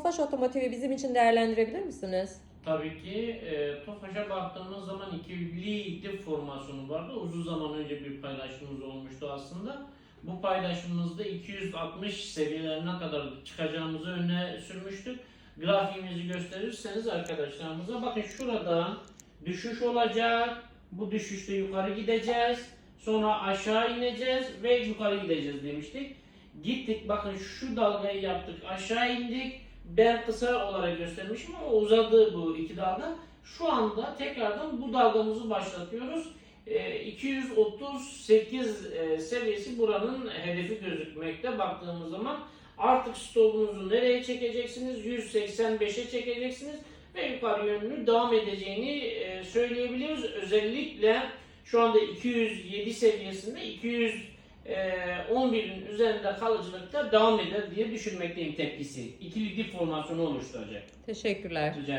Tofaş Otomotiv'i bizim için değerlendirebilir misiniz? Tabii ki e, Tofaş'a baktığımız zaman ikili dip formasyonu vardı. Uzun zaman önce bir paylaşımımız olmuştu aslında. Bu paylaşımımızda 260 seviyelerine kadar çıkacağımızı öne sürmüştük. Grafiğimizi gösterirseniz arkadaşlarımıza bakın şurada düşüş olacak. Bu düşüşte yukarı gideceğiz. Sonra aşağı ineceğiz ve yukarı gideceğiz demiştik. Gittik bakın şu dalgayı yaptık aşağı indik. Ben kısa olarak göstermişim ama uzadı bu iki dalga. Şu anda tekrardan bu dalgamızı başlatıyoruz. Ee, 238 e, seviyesi buranın hedefi gözükmekte baktığımız zaman. Artık stopunuzu nereye çekeceksiniz? 185'e çekeceksiniz ve yukarı yönlü devam edeceğini e, söyleyebiliyoruz. Özellikle şu anda 207 seviyesinde 200 e, 11'in üzerinde kalıcılıkta devam eder diye düşünmekteyim tepkisi. İkili dip formasyonu oluşturacak. Teşekkürler. Rica ederim.